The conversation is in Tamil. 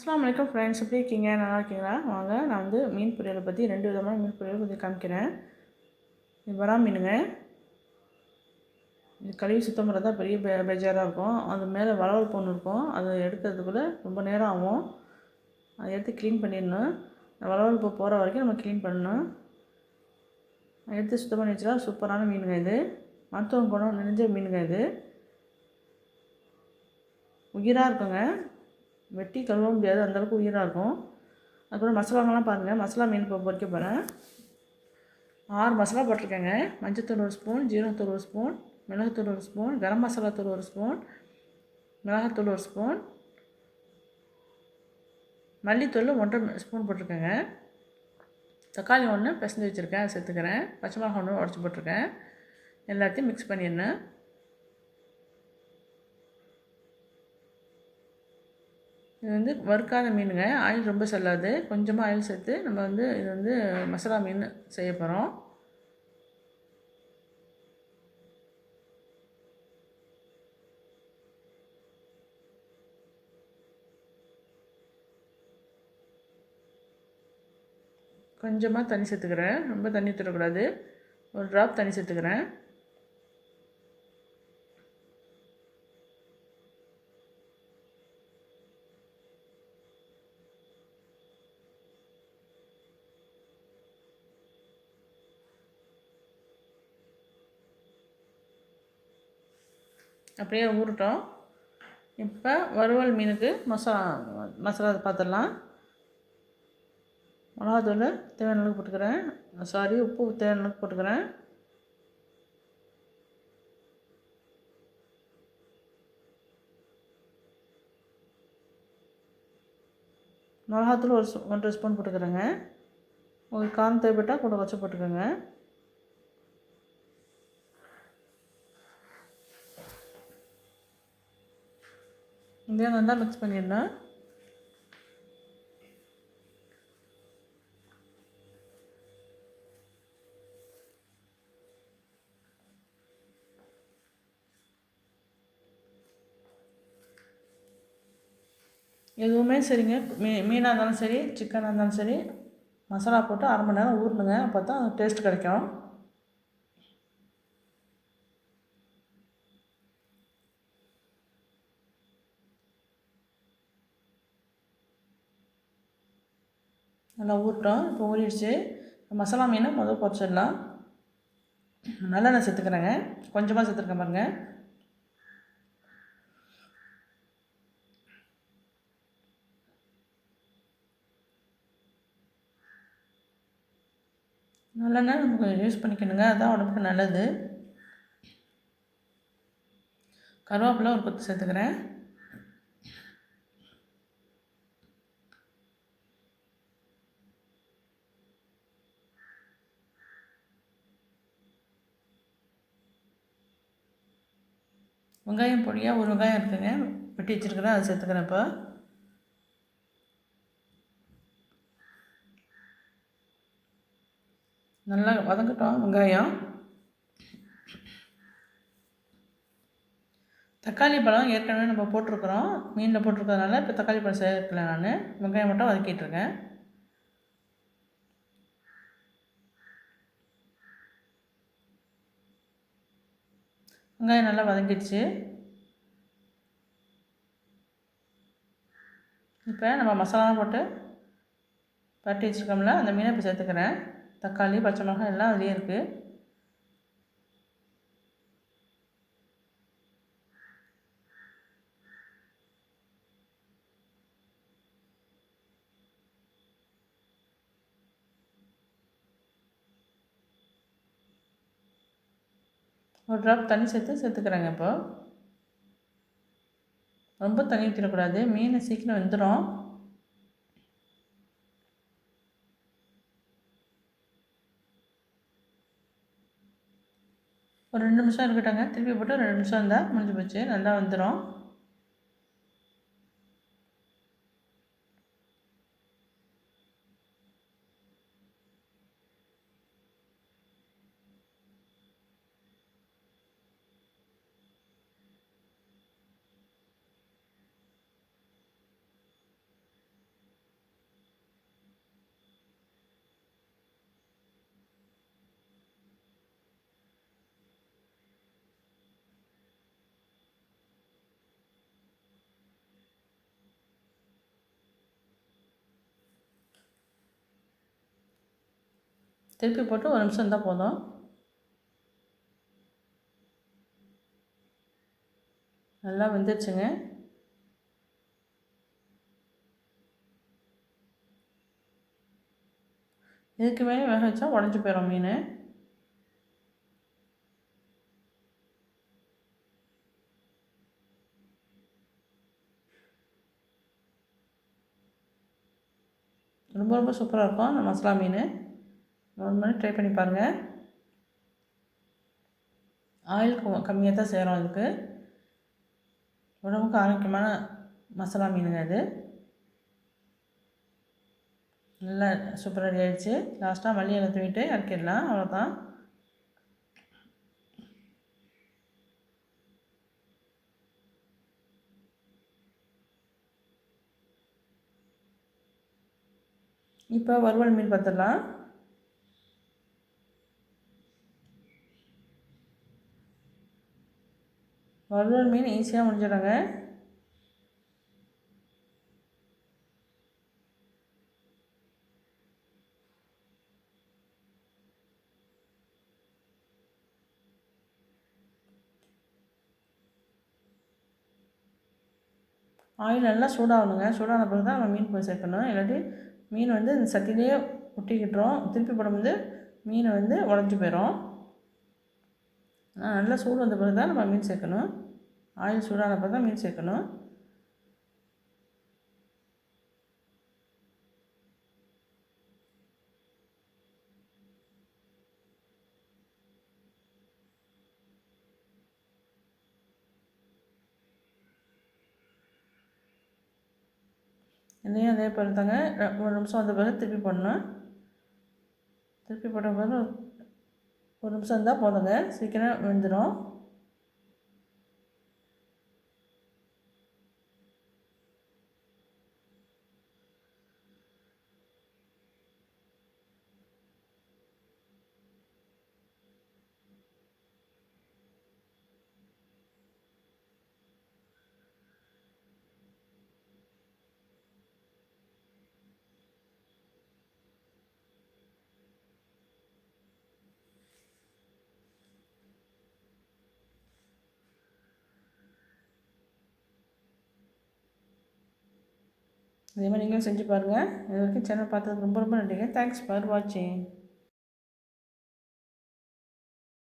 அஸ்லாம் வலைக்கம் ஃப்ரெண்ட்ஸ் எப்படி இருக்கீங்க? நல்லா இருக்கீங்களா? வாங்க நான் வந்து மீன் பொரியலை பற்றி ரெண்டு விதமான மீன் பொரியல் பற்றி காமிக்கிறேன். இது வரா மீனுங்க. இது கழுவி சுத்தம் பண்ணுறது பெரிய பெ பெஜாராக இருக்கும். அது மேலே வளவல் பொண்ணு இருக்கும். அதை எடுக்கிறதுக்குள்ளே ரொம்ப நேரம் ஆகும். அதை எடுத்து க்ளீன் பண்ணிடணும். வளவல் போகிற வரைக்கும் நம்ம க்ளீன் பண்ணணும். அதை எடுத்து சுத்தம் பண்ணி வச்சுட்டா சூப்பரான மீனுங்க இது. மருத்துவம் குணம் நிறைஞ்ச மீனுங்க இது. உயிராக இருக்குங்க. வெட்டி கழுவ முடியாது அந்தளவுக்கு உயிராக இருக்கும். அதுக்கப்புறம் மசாலாங்கெல்லாம் பாருங்கள் மசாலா மீன் இப்போ பொறிக்க போகிறேன் ஆறு மசாலா போட்டிருக்கேங்க. மஞ்சத்தூள் ஒரு ஸ்பூன் ஜீரகத்தூள் ஒரு ஸ்பூன் மிளகுத்தூள் ஒரு ஸ்பூன் கரம் மசாலா தூள் ஒரு ஸ்பூன் மிளகாத்தூள் ஒரு ஸ்பூன் மல்லித்தூள் ஒன்றரை ஸ்பூன் போட்டிருக்கேங்க. தக்காளி ஒன்று பிசைஞ்சு வச்சுருக்கேன் அதை சேர்த்துக்கிறேன். பச்சை மிளகா ஒன்று உடச்சி போட்டிருக்கேன். எல்லாத்தையும் மிக்ஸ் பண்ணிடணும். இது வந்து வறுக்காத மீனுங்க. ஆயில் ரொம்ப செல்லாது. கொஞ்சமாக ஆயில் சேர்த்து நம்ம வந்து இது வந்து மசாலா மீன் செய்ய போகிறோம் கொஞ்சமாக தண்ணி சேர்த்துக்கிறேன். ரொம்ப தண்ணி ஊற்றக்கூடாது ஒரு ட்ராப் தண்ணி சேர்த்துக்கிறேன். அப்படியே ஊறட்டும். இப்போ வறுவல் மீனுக்கு மசாலா மசாலா பார்த்துடலாம் மிளகாத்தூள் தேவையான அளவுக்கு போட்டுக்கிறேன். சாரி உப்பு தேவையான அளவுக்கு போட்டுக்கிறேன். மிளகாத்தூள் ஒரு ஒன்றரை ஸ்பூன் போட்டுக்கிறேங்க. உங்களுக்கு காரம் தேவைப்பட்டால் கூட வச்சு போட்டுக்கோங்க. இதையும் நல்லா மிக்ஸ் பண்ணிடலாம். எதுவுமே சரிங்க. மீ மீனாக இருந்தாலும் சரி சிக்கனாக இருந்தாலும் சரி மசாலா போட்டு அரை மணி நேரம் ஊறணுங்க. அப்போ தான் டேஸ்ட் கிடைக்கும். நல்லா ஊறட்டும் இப்போ ஊறிடுச்சு. மசாலா மீனை முதல் பொரிச்சிடலாம் நல்லெண்ணெய் சேர்த்துக்கிறேங்க. கொஞ்சமாக சேர்த்துருக்கேன் பாருங்கள் நல்லெண்ணெய் நமக்கு யூஸ் பண்ணிக்கணுங்க. அதுதான் உடம்புக்கு நல்லது. கருவேப்பிலை ஒரு பத்து சேர்த்துக்கிறேன். வெங்காயம் பொடியாக ஒரு வெங்காயம் இருக்குதுங்க வெட்டி வச்சுருக்கிறேன் அதை சேர்த்துக்கிறேன் இப்போ. நல்லா வதங்கட்டும் வெங்காயம். தக்காளி பழம் ஏற்கனவே நம்ம போட்டிருக்கிறோம். மீனில் போட்டிருக்கிறதுனால இப்போ தக்காளி பழம் சேர்க்கல நான். வெங்காயம் மட்டும் வதக்கிட்டுருக்கேன் வெங்காயம் நல்லா வதங்கிடுச்சு. இப்போ நம்ம மசாலா போட்டு பரட்டி வச்சுருக்கோம்ல அந்த மீனை இப்போ சேர்த்துக்கிறேன். தக்காளி பச்சை மிளகாய் எல்லாம் அதுலேயே இருக்குது ஒரு ட்ராப் தண்ணி சேர்த்து சேர்த்துக்கிறேங்க இப்போ. ரொம்ப தண்ணி ஊற்றிடக்கூடாது மீன் சீக்கிரம் வெந்துடும் ஒரு ரெண்டு நிமிஷம் இருக்கட்டாங்க திருப்பி போட்டு ரெண்டு நிமிஷம் இருந்தால் முடிஞ்சு போச்சு. நல்லா வந்துடும் திருப்பி போட்டு ஒரு நிமிஷம் இருந்தால் போதும். நல்லா வெந்துருச்சுங்க. இதுக்கு மேலே வேக வச்சா உடஞ்சி போயிடும் மீன். ரொம்ப ரொம்ப சூப்பராக இருக்கும் அந்த மசாலா மீன். ஒரு மணி ட்ரை பண்ணி பாருங்கள் ஆயில் கம்மியாக தான் சேரும் அதுக்கு. உடம்புக்கு ஆரோக்கியமான மசாலா மீனுங்க அது. நல்லா சூப்பராக ரெடி ஆகிடுச்சு லாஸ்ட்டாக மல்லி இலை தூவிட்டு இறக்கிடலாம். அவ்வளோதான் இப்போ வறுவல் மீன் பார்த்துடலாம். வறுவல் மீன் ஈஸியாக முடிஞ்சிடுங்க. ஆயில் நல்லா சூடாகணுங்க. சூடான பிறகு தான் நம்ம மீன் போய் சேர்க்கணும். இல்லாட்டி மீன் வந்து இந்த சட்டிலேயே ஒட்டிக்கிட்டுரும். திருப்பி போடும்போது மீன் வந்து உடஞ்சி போயிடும் நல்லா சூடு வந்த பிறகு தான் நம்ம மீன் சேர்க்கணும். ஆயில் சூடான பிறகு தான் மீன் சேர்க்கணும். இதையும் அதே போல் தாங்க ஒரு நிமிஷம் வந்த பிறகு திருப்பி போடணும். திருப்பி போட்ட பிறகு ஒரு நிமிஷம் இருந்தால் போதுங்க. சீக்கிரம் விழுந்துடும் இதே மாதிரி நீங்களும் செஞ்சு பாருங்கள் இது வரைக்கும் சேனல் பார்த்ததுக்கு ரொம்ப ரொம்ப நன்றிங்க. தேங்க்ஸ் ஃபார் வாட்சிங்